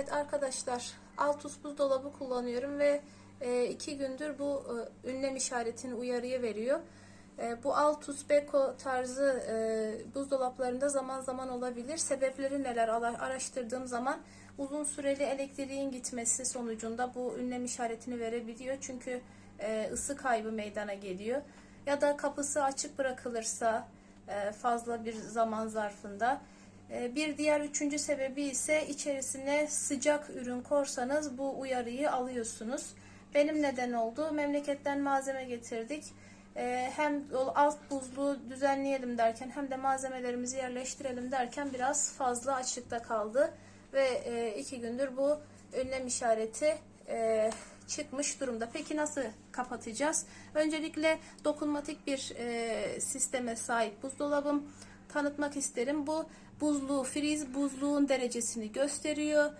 Evet arkadaşlar Altus buzdolabı kullanıyorum ve e, iki gündür bu e, ünlem işaretini uyarıya veriyor. E, bu Altus Beko tarzı e, buzdolaplarında zaman zaman olabilir. Sebepleri neler Ara- araştırdığım zaman uzun süreli elektriğin gitmesi sonucunda bu ünlem işaretini verebiliyor. Çünkü e, ısı kaybı meydana geliyor. Ya da kapısı açık bırakılırsa e, fazla bir zaman zarfında Bir diğer üçüncü sebebi ise içerisine sıcak ürün korsanız bu uyarıyı alıyorsunuz. Benim neden oldu? Memleketten malzeme getirdik. Ee, Hem alt buzluğu düzenleyelim derken hem de malzemelerimizi yerleştirelim derken biraz fazla açıkta kaldı. Ve e, iki gündür bu önlem işareti e, çıkmış durumda. Peki nasıl kapatacağız? Öncelikle dokunmatik bir e, sisteme sahip buzdolabım tanıtmak isterim. Bu buzluğu, friz buzluğun derecesini gösteriyor.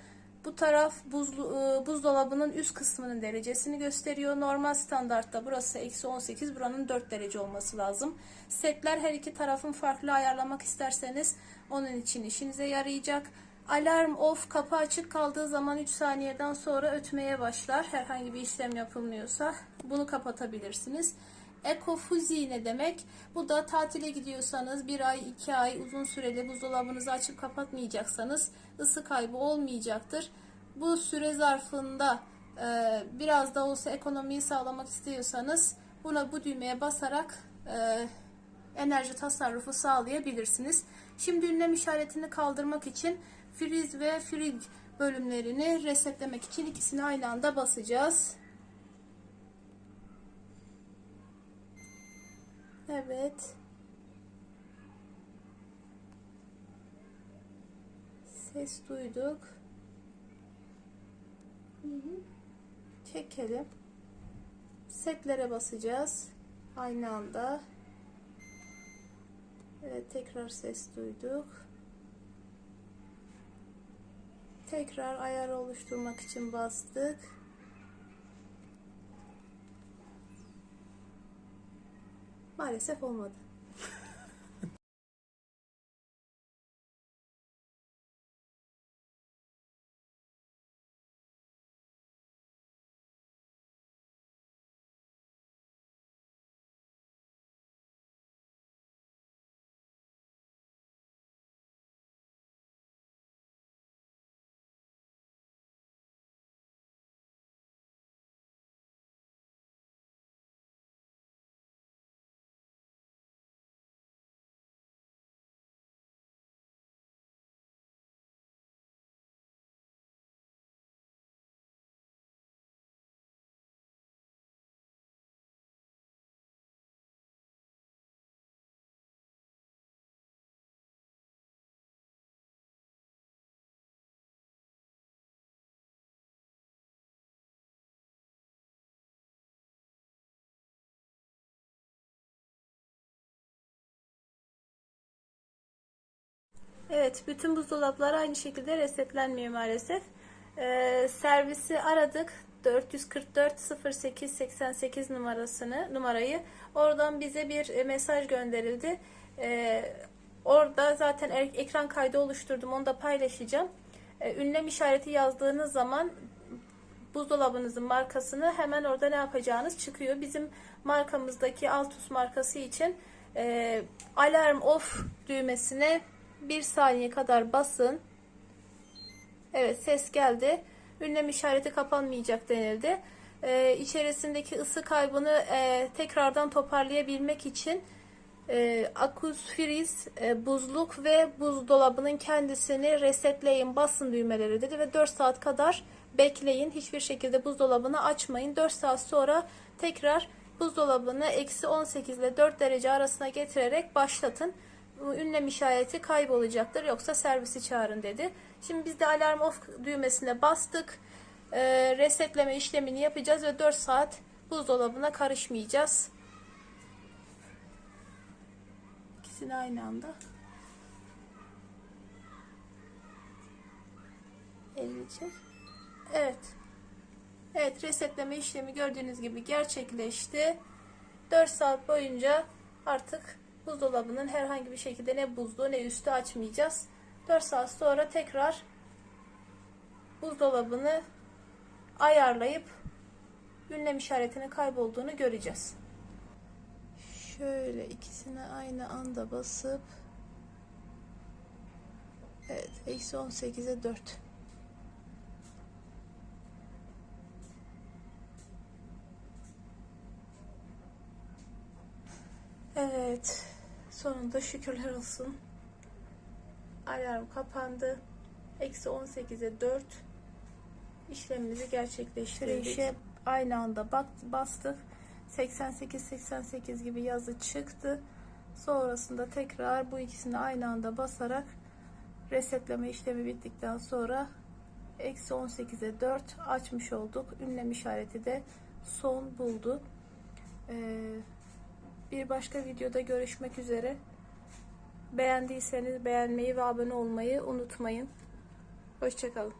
Bu taraf buzlu, e, buzdolabının üst kısmının derecesini gösteriyor. Normal standartta burası eksi 18, buranın 4 derece olması lazım. Setler her iki tarafın farklı ayarlamak isterseniz onun için işinize yarayacak. Alarm off kapı açık kaldığı zaman 3 saniyeden sonra ötmeye başlar. Herhangi bir işlem yapılmıyorsa bunu kapatabilirsiniz. Ekofuzi ne demek? Bu da tatile gidiyorsanız bir ay iki ay uzun süreli buzdolabınızı açıp kapatmayacaksanız ısı kaybı olmayacaktır. Bu süre zarfında e, biraz da olsa ekonomiyi sağlamak istiyorsanız buna bu düğmeye basarak e, enerji tasarrufu sağlayabilirsiniz. Şimdi ünlem işaretini kaldırmak için friz ve frig bölümlerini resetlemek için ikisini aynı anda basacağız. Evet. Ses duyduk. Çekelim. Setlere basacağız. Aynı anda. Evet tekrar ses duyduk. Tekrar ayar oluşturmak için bastık. Maalesef olmadı. Evet, bütün buzdolapları aynı şekilde resetlenmiyor maalesef. Ee, servisi aradık. 444 08 88 numarasını numarayı oradan bize bir e, mesaj gönderildi. Ee, orada zaten ek- ekran kaydı oluşturdum onu da paylaşacağım. Ee, ünlem işareti yazdığınız zaman buzdolabınızın markasını hemen orada ne yapacağınız çıkıyor. Bizim markamızdaki Altus markası için e, alarm off düğmesine bir saniye kadar basın. Evet ses geldi. Ünlem işareti kapanmayacak denildi. E, içerisindeki ısı kaybını e, tekrardan toparlayabilmek için e, akuz friz, e, buzluk ve buzdolabının kendisini resetleyin, basın düğmeleri dedi ve 4 saat kadar bekleyin. Hiçbir şekilde buzdolabını açmayın. 4 saat sonra tekrar buzdolabını eksi 18 ile 4 derece arasına getirerek başlatın. Ünlem işareti kaybolacaktır yoksa servisi çağırın dedi. Şimdi biz de alarm off düğmesine bastık. E, resetleme işlemini yapacağız ve 4 saat buzdolabına karışmayacağız. İkisini aynı anda. Elini çek. Evet. Evet resetleme işlemi gördüğünüz gibi gerçekleşti. 4 saat boyunca artık buzdolabının herhangi bir şekilde ne buzluğu ne üstü açmayacağız. 4 saat sonra tekrar buzdolabını ayarlayıp ünlem işaretinin kaybolduğunu göreceğiz. Şöyle ikisine aynı anda basıp Evet, eksi 18'e 4. Evet, sonunda şükürler olsun. Alarm kapandı. Eksi 18'e 4 işlemimizi gerçekleştirdik. İşe aynı anda bak, bastık. 88-88 gibi yazı çıktı. Sonrasında tekrar bu ikisini aynı anda basarak resetleme işlemi bittikten sonra eksi 18'e 4 açmış olduk. Ünlem işareti de son buldu. Ee, bir başka videoda görüşmek üzere. Beğendiyseniz beğenmeyi ve abone olmayı unutmayın. Hoşçakalın.